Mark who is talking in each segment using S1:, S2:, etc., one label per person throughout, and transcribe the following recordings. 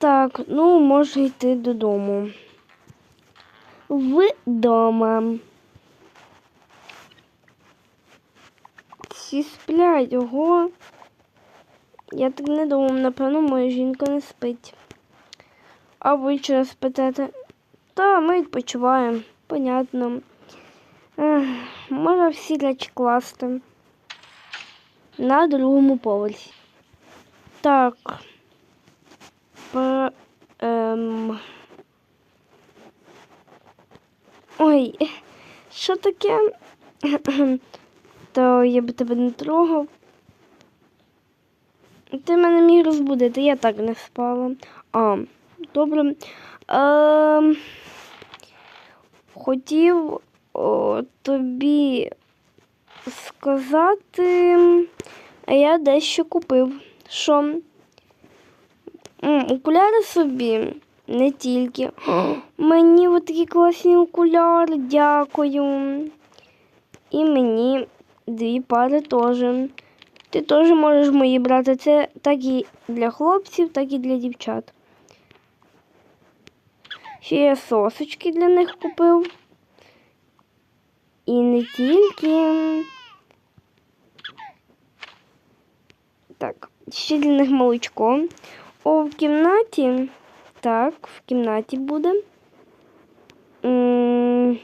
S1: Так, ну може йти додому. Вдома. Всі сплять, ого. Я так не думав, напевно, моя жінка не спить. А ви що спитаєте? Та ми відпочиваємо, понятно. Ех, може всі речі класти на другому поверсі. Так. П, ем... Ой, що таке? То я би тебе не трогав. Ти мене міг розбудити, я так не спала. А, добре. Ем... Хотів о, тобі сказати, а я дещо купив. Що? Окуляри собі, не тільки. Мені такі класні окуляри, дякую. І мені дві пари теж. Ти теж можеш мої брати. Це так і для хлопців, так і для дівчат. Ще я сосочки для них купив. І не тільки. Так, ще для них молочко. О, в кімнаті. Так, в кімнаті буде. М,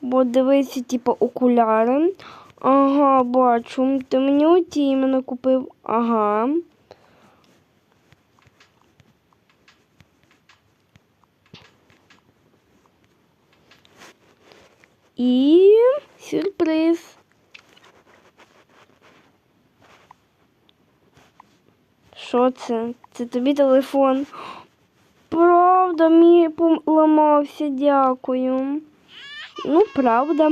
S1: Бо дивися, типу, окуляри. Ага, бачу. Ти мені оті іменно купив. Ага. І сюрприз. Що це? Це тобі телефон. Правда, мій поламався, дякую. Ну, правда.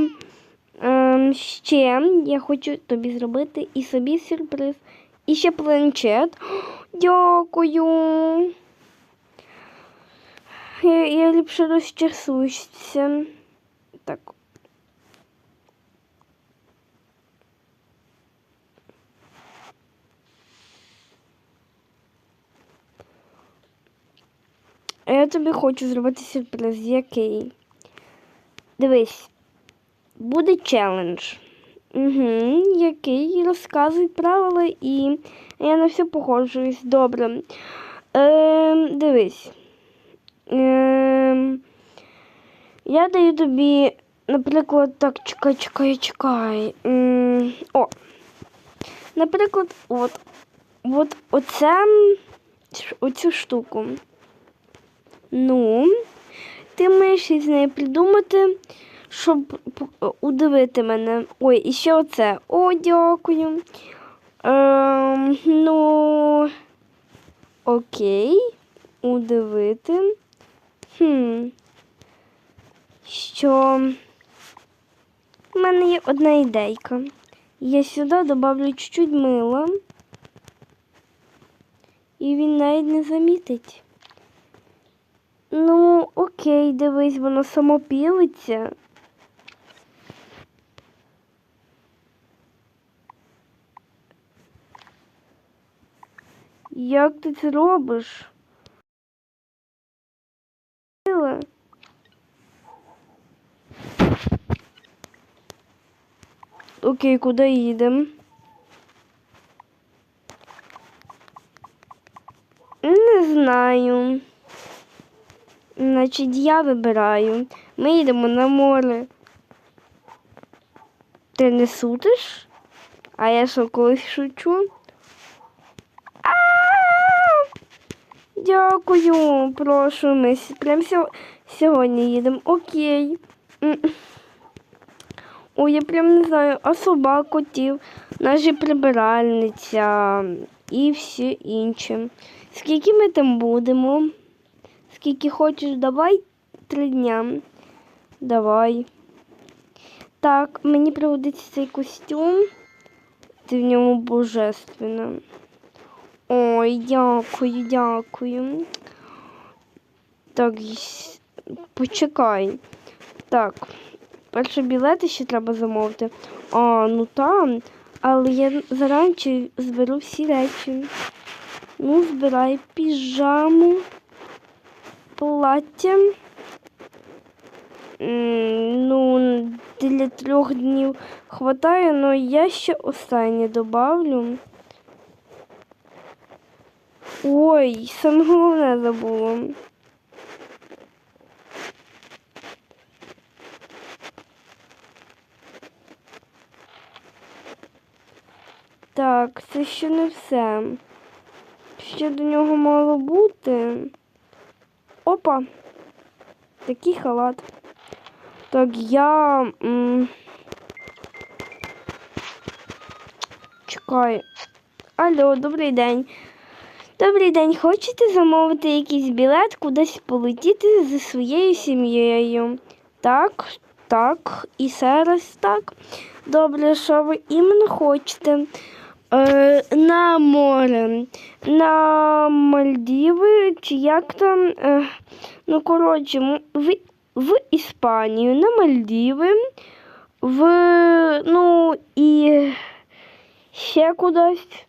S1: Ем, ще я хочу тобі зробити і собі сюрприз. І ще планшет. Дякую. Я, я ліпше розчесуюся. Так. А я тобі хочу зробити сюрприз, який. Дивись, буде челендж. Угу, який розказуй правила і я на все погоджуюсь. Добре. Ем, дивись. Ем, я даю тобі, наприклад, так, чекай, чекай, чекай. М, о. Наприклад, от, от оце, оцю штуку. Ну, ти маєш із нею придумати, щоб удивити мене. Ой, і ще оце. О, дякую. Ем, ну, окей, удивити. Хм. Що в мене є одна ідейка. Я сюди добавлю чуть-чуть мила. І він навіть не замітить. Ну, окей, дивись, воно само пілиться. Як ти це робиш? Окей, куди їдемо? Не знаю. Значить, я вибираю. Ми їдемо на море. Ти не сутиш? А я що колись шучу? Дякую, прошу. Ми с- прям сьо- сьогодні їдемо. Окей. Ой, я прям не знаю, а собак, котів, наші прибиральниця і всі інші. Скільки ми там будемо? Скільки хочеш, давай три дня. Давай. Так, мені пригодиться цей костюм. Ти в ньому божественна. Ой, дякую, дякую. Так, почекай. Так, перше білети ще треба замовити. А, ну там. Але я заранче зберу всі речі. Ну, збирай піжаму, плаття. Ну, для трьох днів хватає, але я ще останнє добавлю. Ой, саме головне забула. Так, це ще не все. Ще до нього мало бути. Опа. Такий халат. Так, я. М Чекай. Алло, добрий день. Добрий день. Хочете замовити якийсь білет кудись полетіти зі своєю сім'єю? Так, так, і зараз так. Добре, що ви іменно хочете? Е, на море, на Мальдіви, чи як там. Е, ну, коротше, в, в Іспанію, на Мальдіви, в, ну, і ще кудись.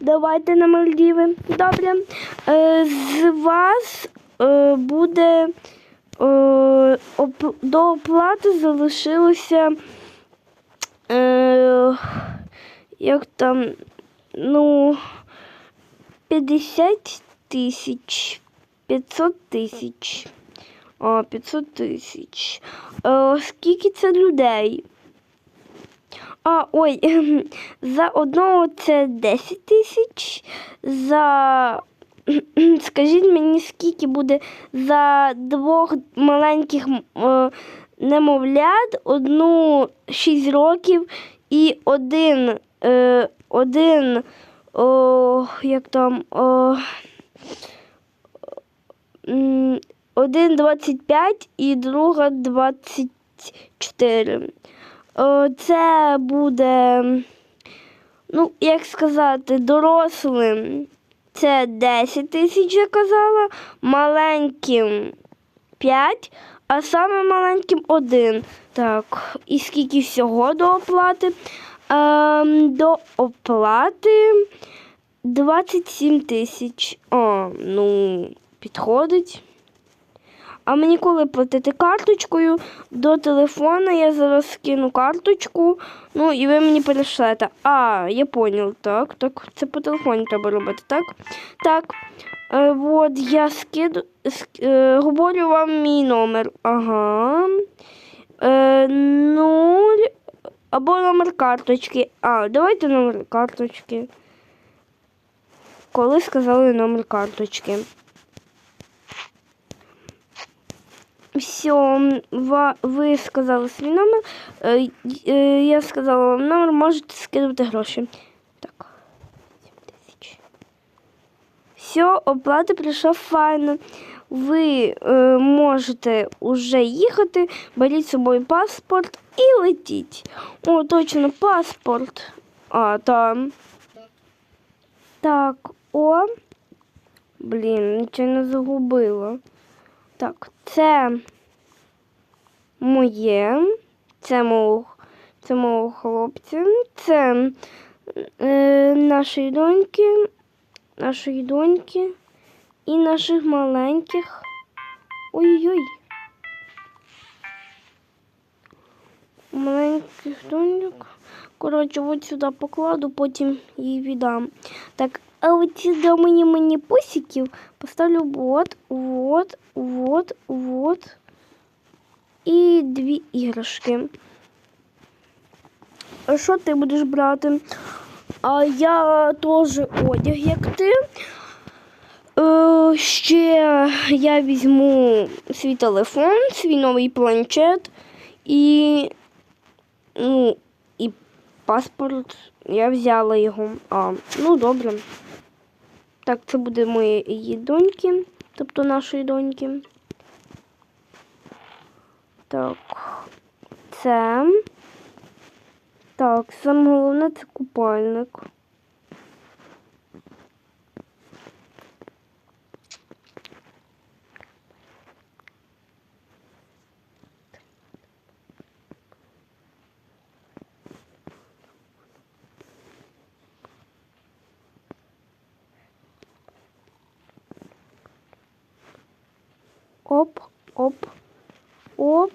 S1: Давайте на Мальдіви. Добре. Е, з вас буде оп- до оплати залишилося. Е, як там, ну, 50 тисяч, 500 тисяч. О, 500 тисяч. Е, скільки це людей? А, ой, за одного це 10 тисяч. За. Скажіть мені, скільки буде за двох маленьких е, немовлят, одну 6 років і один, е, один о, як там, о, один 25 і друга 24. О, це буде, ну, як сказати, дорослим це 10 тисяч, я казала, маленьким 5, а саме маленьким 1. Так, і скільки всього до оплати? Ем, до оплати 27 тисяч. О, ну, підходить. А мені коли платити карточкою до телефона, я зараз скину карточку, ну і ви мені перешлете. А, я понял, так, так, це по телефоні треба робити, так? Так. Е, от я скиду, ск- е, говорю вам мій номер. Ага. Е, нуль. Або номер карточки. А, давайте номер карточки. Коли сказали номер карточки. Все, ви сказали свій номер. Е, Я сказала вам номер, можете скидувати гроші. Так. 7 тисяч. Все, оплата прийшла файно. Ви е, можете вже їхати, беріть з собою паспорт і летіть. О, точно, паспорт. А, там. Так, о. Блін, нічого не загубила. Так, це моє, це мого, це мого хлопця, це е, нашої доньки, нашої доньки і наших маленьких. Ой-ой-ой. Маленьких доньок. Коротше, от сюди покладу, потім їй віддам. Так, а оці до мені мені пусиків поставлю вот, вот, вот, вот. І дві іграшки. А що ти будеш брати? А я теж одяг, як ти. Е, ще я візьму свій телефон, свій новий планшет і, ну, і паспорт. Я взяла його. А, ну добре. Так, це буде моєї доньки, тобто нашої доньки. Так, це. Так, саме головне це купальник. Оп, оп, оп.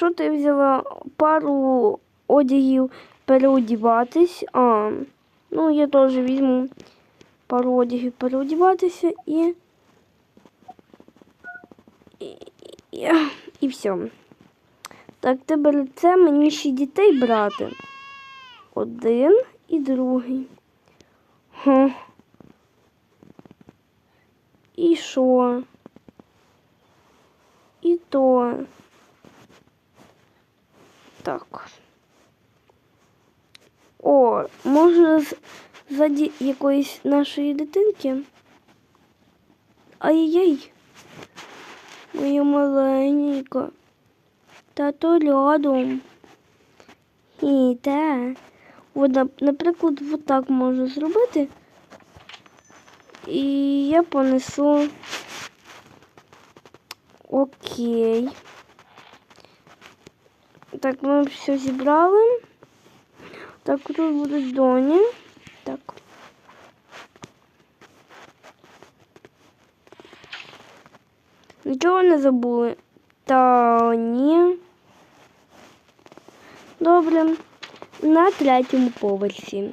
S1: Що ти взяла пару одягів переодіватись? А, ну я теж візьму пару одягів переодіватися і. І, і, і все. Так, тепер це мені ще дітей брати. Один і другий. Хм. І що? І то. Так. О, може з- ззаді якоїсь нашої дитинки? Ай-яй. Моя маленька. Тато рядом. І те. От, наприклад, от так можу зробити. І я понесу. Окей. Так, ми все зібрали. Так, тут будуть доні. Так. Нічого не забули. Та ні. Добре. На третьому поверсі.